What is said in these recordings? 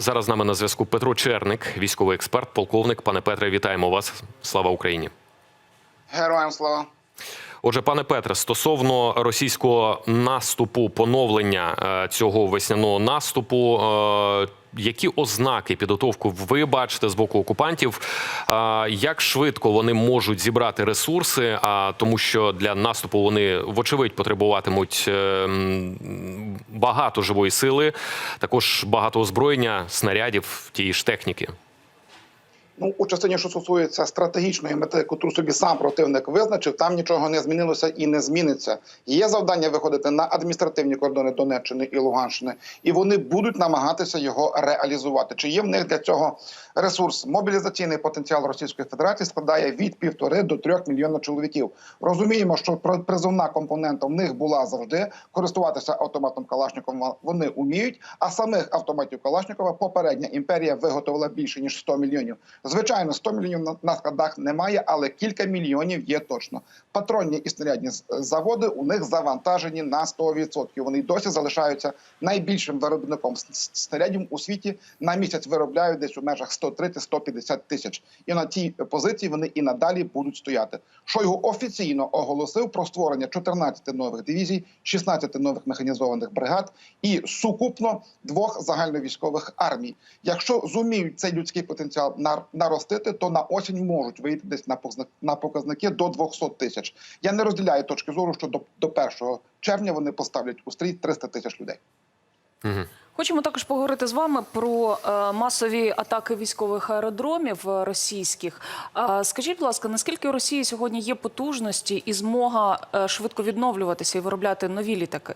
Зараз з нами на зв'язку Петро Черник, військовий експерт, полковник. Пане Петре, вітаємо вас. Слава Україні. Героям слава. Отже, пане Петре, стосовно російського наступу, поновлення е, цього весняного наступу, е, які ознаки підготовку ви бачите з боку окупантів? Е, Як швидко вони можуть зібрати ресурси? А тому, що для наступу вони вочевидь потребуватимуть багато живої сили, також багато озброєння, снарядів, тієї ж техніки. Ну, у частині, що стосується стратегічної мети, яку собі сам противник визначив, там нічого не змінилося і не зміниться. Є завдання виходити на адміністративні кордони Донеччини і Луганщини, і вони будуть намагатися його реалізувати. Чи є в них для цього ресурс? Мобілізаційний потенціал Російської Федерації складає від півтори до трьох мільйонів чоловіків. Розуміємо, що призовна компонента в них була завжди. Користуватися автоматом Калашникова вони вміють. А самих автоматів Калашникова попередня імперія виготовила більше ніж 100 мільйонів. Звичайно, 100 мільйонів на- на складах немає, але кілька мільйонів є точно. Патронні і снарядні заводи у них завантажені на 100%. Вони досі залишаються найбільшим виробником снарядів у світі. На місяць виробляють десь у межах 130-150 тисяч. І на тій позиції вони і надалі будуть стояти. Шойгу офіційно оголосив про створення 14 нових дивізій, 16 нових механізованих бригад і сукупно двох загальновійськових армій. Якщо зуміють цей людський потенціал нар- наростити, то на осінь можуть вийти десь на показники до 200 тисяч. Я не розділяю точки зору, що до, до 1 червня вони поставлять у стрій 300 тисяч людей. Хочемо також поговорити з вами про е, масові атаки військових аеродромів е, російських. Е, скажіть, будь ласка, наскільки у Росії сьогодні є потужності і змога е, швидко відновлюватися і виробляти нові літаки?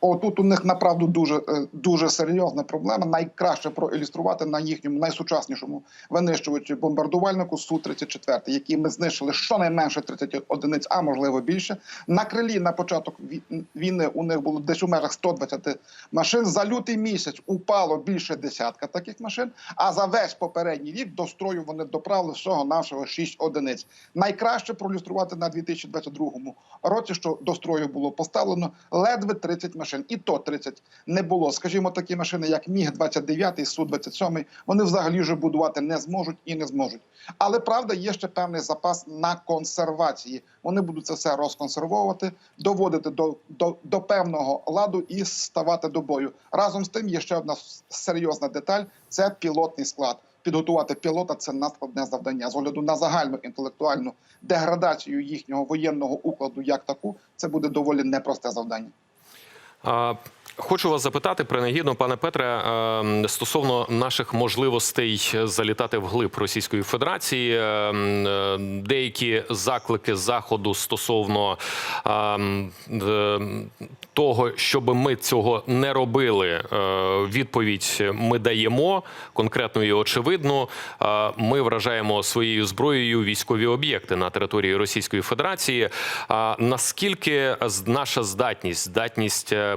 О, тут у них направду дуже е, дуже серйозна проблема. Найкраще проілюструвати на їхньому найсучаснішому винищувачі бомбардувальнику су 34 який ми знищили щонайменше 30 одиниць, а можливо більше. На крилі на початок війни у них було десь у межах 120 машин. За лютий місяць упало більше десятка таких машин. А за весь попередній рік до строю вони доправили всього нашого 6 одиниць. Найкраще проілюструвати на 2022 році, що до строю було поставлено ледве 30 машин, і то 30 не було. Скажімо, такі машини, як Міг 29 Су 27 вони взагалі вже будувати не зможуть і не зможуть. Але правда, є ще певний запас на консервації. Вони будуть це все розконсервовувати, доводити до, до, до певного ладу і ставати до бою. Разом з тим є ще одна серйозна деталь: це пілотний склад. Підготувати пілота це надскладне завдання з огляду на загальну інтелектуальну деградацію їхнього воєнного укладу, як таку, це буде доволі непросте завдання. Uh, Хочу вас запитати принагідно, пане Петре, е, стосовно наших можливостей залітати вглиб Російської Федерації. Е, е, Деякі заклики заходу стосовно того, щоб ми цього не робили. Відповідь ми даємо конкретно і очевидно. Ми вражаємо своєю зброєю військові об'єкти на території Російської Федерації. Наскільки наша здатність, здатність е,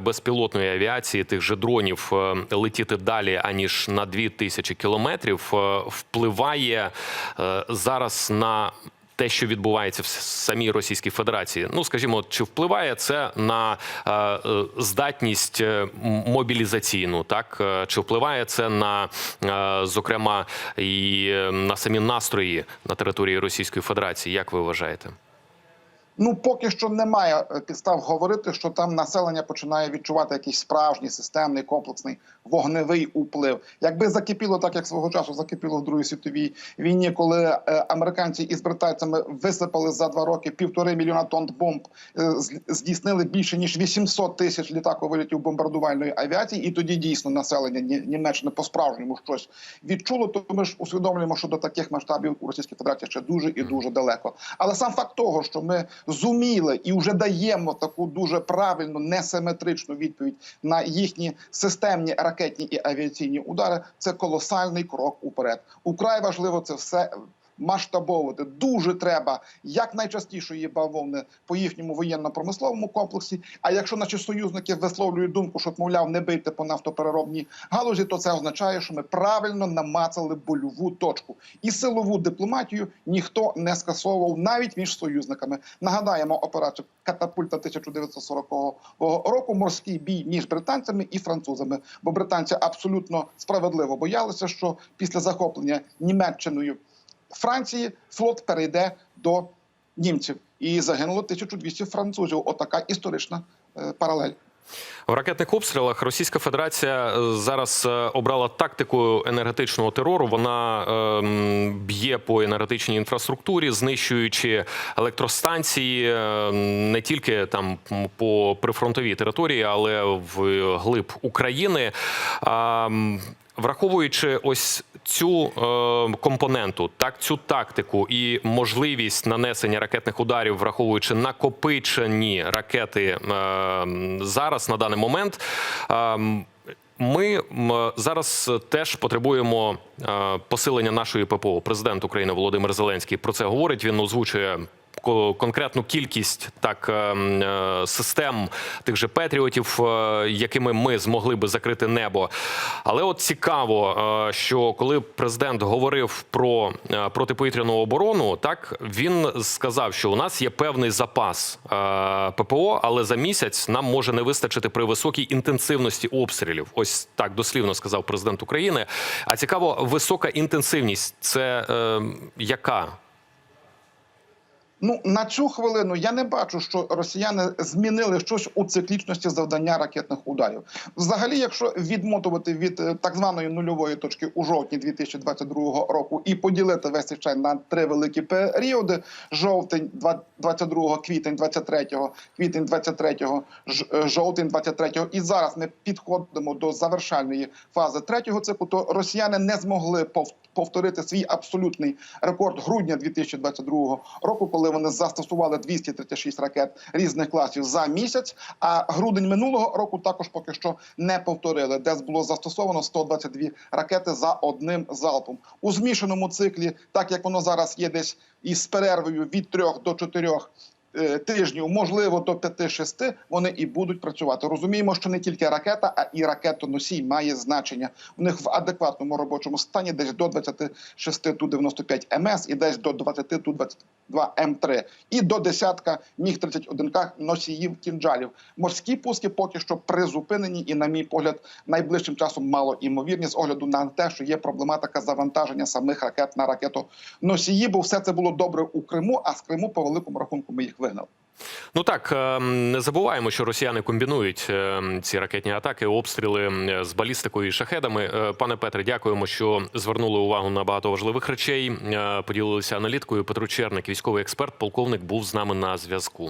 безпілотної авіації тих же дронів е, летіти далі аніж на 2000 кілометрів, е, впливає е, зараз на те, що відбувається в самій Російській Федерації, ну скажімо, чи впливає це на здатність мобілізаційну, так чи впливає це на зокрема і на самі настрої на території Російської Федерації? Як ви вважаєте? Ну поки що немає е, підстав говорити, що там населення починає відчувати якийсь справжній системний комплексний вогневий уплив. Якби закипіло так, як свого часу закипіло в Другій світовій війні, коли е, американці із британцями висипали за два роки півтори мільйона тонн бомб, е, здійснили більше ніж 800 тисяч літаковилітів бомбардувальної авіації, і тоді дійсно населення Ні- Німеччини по справжньому щось відчуло. То ми ж усвідомлюємо, що до таких масштабів у Російській Федерації ще дуже і дуже далеко. Але сам факт того, що ми зуміли і вже даємо таку дуже правильну, несиметричну відповідь на їхні системні ракетні і авіаційні удари, це колосальний крок уперед. Украй важливо це все масштабовувати. Дуже треба якнайчастішої бавовни по їхньому воєнно-промисловому комплексі. А якщо наші союзники висловлюють думку, що мовляв не бийте по нафтопереробній галузі, то це означає, що ми правильно намацали больову точку. І силову дипломатію ніхто не скасовував навіть між союзниками. Нагадаємо операцію катапульта 1940 року. Морський бій між британцями і французами. Бо британці абсолютно справедливо боялися, що після захоплення Німеччиною Франції флот перейде до німців, і загинуло 1200 французів. Отака історична е, паралель. В ракетних обстрілах Російська Федерація е, зараз е, обрала тактику енергетичного терору. Вона б'є по енергетичній інфраструктурі, знищуючи електростанції не тільки там по прифронтовій території, але в глиб України. Враховуючи ось цю е, компоненту, так цю тактику і можливість нанесення ракетних ударів, враховуючи накопичені ракети е, зараз на даний момент. Е, ми зараз теж потребуємо е, посилення нашої ППО. Президент України Володимир Зеленський про це говорить. Він озвучує конкретну кількість так е, м, е, систем тих же Петріотів, е, якими ми змогли би закрити небо. Але от цікаво, е, що коли президент говорив про протиповітряну оборону, так він сказав, що у нас є певний запас ППО, але за місяць нам може не вистачити при високій інтенсивності обстрілів. Ось так дослівно сказав президент України. А цікаво, висока інтенсивність це е, яка? Ну на цю хвилину я не бачу, що росіяни змінили щось у циклічності завдання ракетних ударів. Взагалі, якщо відмотувати від е, так званої нульової точки у жовтні 2022 року і поділити весь цей на три великі періоди: жовтень, 22 квітень, 23 квітень, 23 ж- е, жовтень, 23 і зараз ми підходимо до завершальної фази третього циклу, то росіяни не змогли пов- повторити свій абсолютний рекорд грудня 2022 року, коли вони застосували 236 ракет різних класів за місяць. А грудень минулого року також поки що не повторили, де було застосовано 122 ракети за одним залпом у змішаному циклі, так як воно зараз є десь із перервою від 3 до 4 е, тижнів, можливо, до 5-6, вони і будуть працювати. Розуміємо, що не тільки ракета, а і ракетоносій має значення. У них в адекватному робочому стані десь до 26 Ту-95 МС і десь до 20 Ту-22 М3 і до десятка Міг-31К носіїв кінджалів. Морські пуски поки що призупинені і, на мій погляд, найближчим часом мало імовірні з огляду на те, що є проблематика завантаження самих ракет на ракетоносії, бо все це було добре у Криму, а з Криму по великому рахунку ми їх вигнали. Ну так е, не забуваємо, що росіяни комбінують е, ці ракетні атаки, обстріли е, з балістикою і шахедами. Пане Петре, дякуємо, що звернули увагу на багато важливих речей. Поділилися аналіткою. Петро Черник, військовий експерт, полковник, був з нами на зв'язку.